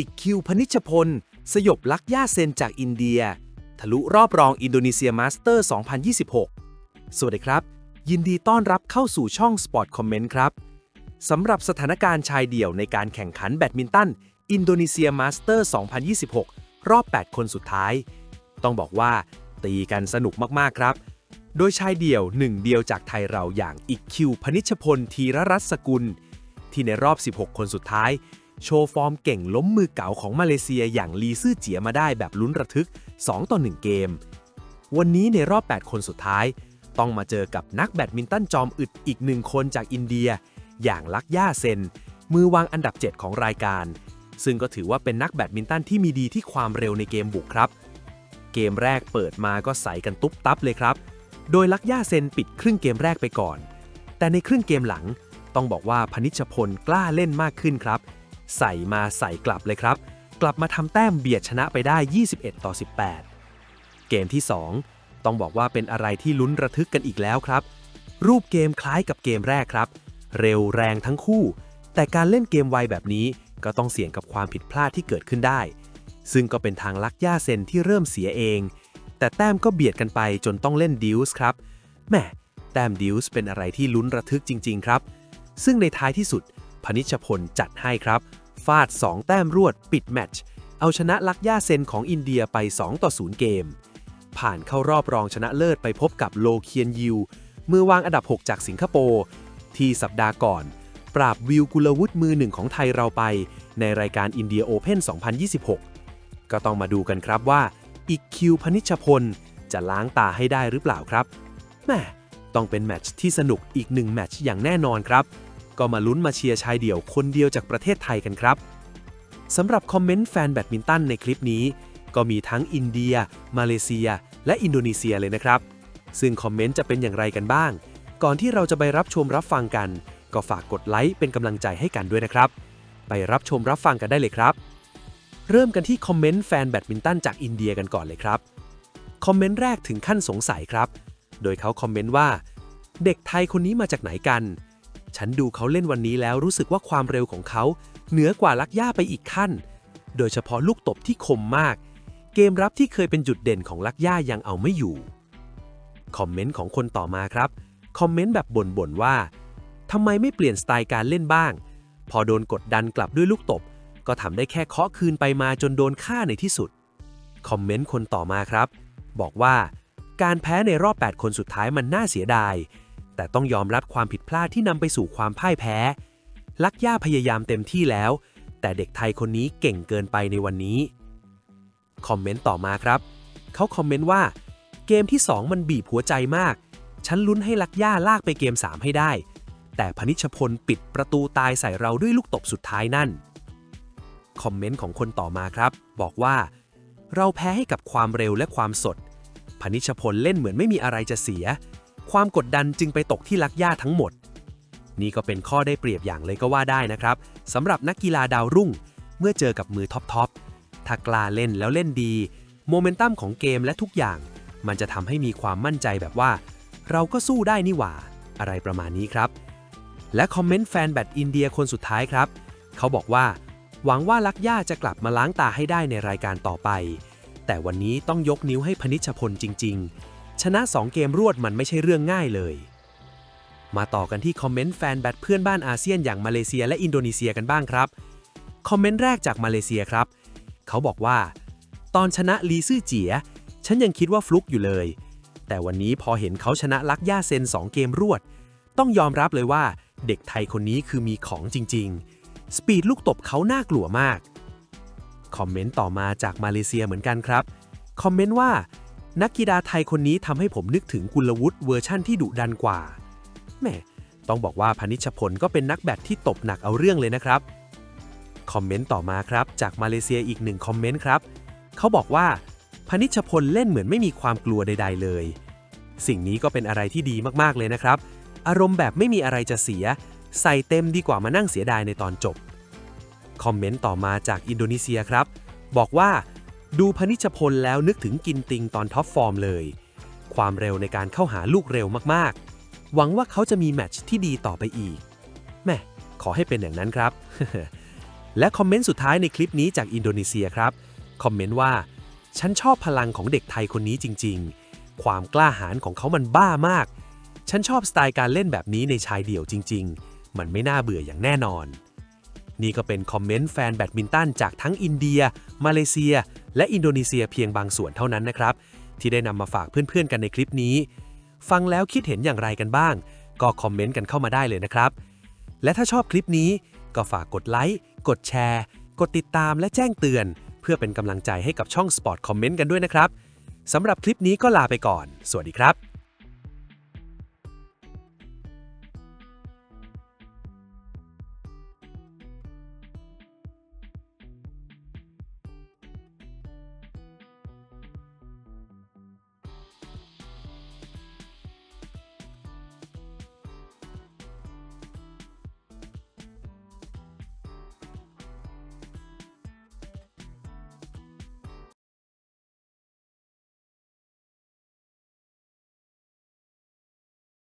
อีกคิวพนิชพล สยบลักย่าเซนจากอินเดีย ทะลุรอบรองอินโดนีเซียมาสเตอร์ 2026 สวัสดีครับ ยินดีต้อนรับเข้าสู่ช่อง Sport Comment ครับสำหรับสถานการณ์ชายเดี่ยวในการแข่งขันแบดมินตัน อินโดนีเซียมาสเตอร์ 2026 รอบ 8 คนสุดท้าย ต้องบอกว่า ตีกันสนุกมากๆครับ โดยชายเดี่ยวหนึ่งเดียวจากไทยเราอย่างอีกคิวพนิชพล ธีรรัตน์สกุล ที่ในรอบ 16 คนสุดท้าย โชว์ฟอร์มเก่งล้มมือเก๋าของมาเลเซียอย่างลีซื่อเจียมาได้แบบลุ้นระทึก 2 ต่อ 1 เกม วันนี้ในรอบ 8 คนสุดท้าย ต้องมาเจอกับนักแบดมินตันจอมอึดอีกหนึ่งคนจากอินเดีย อย่างลักย่าเซน มือวางอันดับ 7 ของรายการ ซึ่งก็ถือว่าเป็นนักแบดมินตันที่มีดีที่ความเร็วในเกมบุกครับ เกมแรกเปิดมาก็ใส่กันตุ๊บตับเลยครับ โดยลักย่าเซนปิดครึ่งเกมแรกไปก่อน แต่ในครึ่งเกมหลัง ต้องบอกว่าพนิชพลกล้าเล่นมากขึ้นครับ ใส่มาใส่กลับเลยครับ กลับมาทำแต้มเบียดชนะไปได้ 21 ต่อ 18 เกมที่ 2 ต้องบอกว่าเป็นอะไรที่ลุ้นระทึกกันอีกแล้วครับ รูปเกมคล้ายกับเกมแรกครับ เร็วแรงทั้งคู่ แต่การเล่นเกมไวแบบนี้ก็ต้องเสี่ยงกับความผิดพลาดที่เกิดขึ้นได้ ซึ่งก็เป็นทางลักย่าเซนที่เริ่มเสียเอง แต่แต้มก็เบียดกันไปจนต้องเล่นดิวส์ครับแหมแต้มดิวส์เป็นอะไรที่ลุ้นระทึกจริง ๆ ครับ ซึ่งในท้ายที่สุดพนิชพลจัดให้ครับ ฟาด 2 แต้มรวดปิดแมตช์เอาชนะลักย่าเซนของอินเดียไป 2 ต่อ 0 เกม ผ่านเข้ารอบรองชนะเลิศไปพบกับโลเคียนยิว มือวางอันดับ 6 จากสิงคโปร์ ที่สัปดาห์ก่อน ปราบวิวกุลวุฒิมือหนึ่งของไทยเราไป ในรายการอินเดียโอเพน2026 ก็ต้องมาดูกันครับว่า อีกคิวพนิชพล จะล้างตาให้ได้หรือเปล่าครับแม่ต้องเป็นแมตช์ที่สนุกอีกหนึ่งแมตช์อย่างแน่นอนครับ ก็มาลุ้นมาเชียร์ชายเดี่ยวคนเดียวจากประเทศไทยกันครับสำหรับคอมเมนต์แฟนแบดมินตันในคลิปนี้ ก็มีทั้งอินเดีย มาเลเซีย และอินโดนีเซียเลยนะครับ ซึ่งคอมเมนต์จะเป็นอย่างไรกันบ้าง ก่อนที่เราจะไปรับชมรับฟังกัน ก็ฝากกดไลค์เป็นกำลังใจให้กันด้วยนะครับ ไปรับชมรับฟังกันได้เลยครับ เริ่มกันที่คอมเมนต์แฟนแบดมินตันจากอินเดียกันก่อนเลยครับ คอมเมนต์แรกถึงขั้นสงสัยครับ โดยเขาคอมเมนต์ว่า เด็กไทยคนนี้มาจากไหนกัน ฉันดูเขาเล่นวันนี้แล้วรู้สึกว่าความเร็วของเขา เหนือกว่าลักย่าไปอีกขั้น โดยเฉพาะลูกตบที่คมมาก เกมรับที่เคยเป็นจุดเด่นของลักย่ายังเอาไม่อยู่ คอมเมนต์ของคนต่อมาครับ คอมเมนต์แบบบ่นๆว่าทำไมไม่เปลี่ยนสไตล์การเล่นบ้าง พอโดนกดดันกลับด้วยลูกตบ ก็ทำได้แค่เคาะคืนไปมาจนโดนฆ่าในที่สุด คอมเมนต์คนต่อมาครับ บอกว่า การแพ้ในรอบ 8 คนสุดท้ายมันน่าเสียดาย แต่ต้องยอมรับความผิดพลาดที่นำไปสู่ความพ่ายแพ้ ลักย่าพยายามเต็มที่แล้ว แต่เด็กไทยคนนี้เก่งเกินไปในวันนี้ คอมเมนต์ต่อมาครับ เขาคอมเมนต์ว่า เกมที่ 2 มันบีบหัวใจมาก ฉันลุ้นให้ลักย่าลากไปเกม 3 ให้ได้ แต่พนิชพลปิดประตูตายใส่เราด้วยลูกตบสุดท้ายนั่น คอมเมนต์ของคนต่อมาครับ บอกว่า เราแพ้ให้กับความเร็วและความสดพนิชพลเล่นเหมือนไม่มีอะไรจะเสีย ความกดดันจึงไปตกที่ลักย่าทั้งหมด นี่ก็เป็นข้อได้เปรียบอย่างเลยก็ว่าได้นะครับสำหรับนักกีฬาดาวรุ่ง เมื่อเจอกับมือท็อปๆถ้ากล้าเล่นแล้วเล่นดีโมเมนตัมของเกมและทุกอย่าง มันจะทำให้มีความมั่นใจแบบว่า เราก็สู้ได้นี่หว่า อะไรประมาณนี้ครับ และคอมเมนต์แฟนแบดอินเดียคนสุดท้ายครับ เขาบอกว่า หวังว่าลักย่าจะกลับมาล้างตาให้ได้ในรายการต่อไป แต่วันนี้ต้องยกนิ้วให้พนิชพลจริง ๆ ชนะ 2 เกมรวดมันไม่ใช่เรื่องง่ายเลย มาต่อกันที่คอมเมนต์แฟนแบดเพื่อนบ้านอาเซียนอย่างมาเลเซียและอินโดนีเซียกันบ้างครับ คอมเมนต์แรกจากมาเลเซียครับ เขาบอกว่า ตอนชนะลีซื่อเจีย ฉันยังคิดว่าฟลุกอยู่เลย แต่วันนี้พอเห็นเขาชนะลักย่าเซน 2 เกมรวด ต้องยอมรับเลยว่าเด็กไทยคนนี้คือมีของจริง ๆ สปีดลูกตบเขาน่ากลัวมาก คอมเมนต์ต่อมาจากมาเลเซียเหมือนกันครับ คอมเมนต์ว่า นักกีฬาไทยคนนี้ทำให้ผมนึกถึงกุลวุฒิเวอร์ชั่นที่ดุดันกว่า แหม ต้องบอกว่าพนิชพลก็เป็นนักแบดที่ตบหนักเอาเรื่องเลยนะครับ คอมเมนต์ต่อมาครับ จากมาเลเซียอีกหนึ่งคอมเมนต์ครับ เขาบอกว่าพนิชพลเล่นเหมือนไม่มีความกลัวใด ๆ เลย สิ่งนี้ก็เป็นอะไรที่ดีมากๆเลยนะครับ อารมณ์แบบไม่มีอะไรจะเสีย ใส่เต็มดีกว่ามานั่งเสียดายในตอนจบ คอมเมนต์ต่อมาจากอินโดนีเซียครับ บอกว่า ดูพนิชพลแล้วนึกถึงกินติงตอนท็อปฟอร์มเลย ความเร็วในการเข้าหาลูกเร็วมากๆ หวังว่าเขาจะมีแมตช์ที่ดีต่อไปอีก แม่ขอให้เป็นอย่างนั้นครับ และคอมเมนต์สุดท้ายในคลิปนี้จากอินโดนีเซียครับ คอมเมนต์ว่า ฉันชอบพลังของเด็กไทยคนนี้จริง ๆ ความกล้าหาญของเขามันบ้ามาก ฉันชอบสไตล์การเล่นแบบนี้ในชายเดี่ยวจริง ๆ มันไม่น่าเบื่ออย่างแน่นอน นี่ก็เป็นคอมเมนต์แฟนแบดมินตันจากทั้งอินเดีย มาเลเซีย และอินโดนีเซียเพียงบางส่วนเท่านั้นนะครับ ที่ได้นำมาฝากเพื่อนๆกันในคลิปนี้ ฟังแล้วคิดเห็นอย่างไรกันบ้าง ก็คอมเมนต์กันเข้ามาได้เลยนะครับ และถ้าชอบคลิปนี้ก็ฝากกดไลค์กดแชร์ กดติดตามและแจ้งเตือน เพื่อเป็นกำลังใจให้กับช่อง Sport Comment กันด้วยนะครับสำหรับคลิปนี้ก็ลาไปก่อน สวัสดีครับ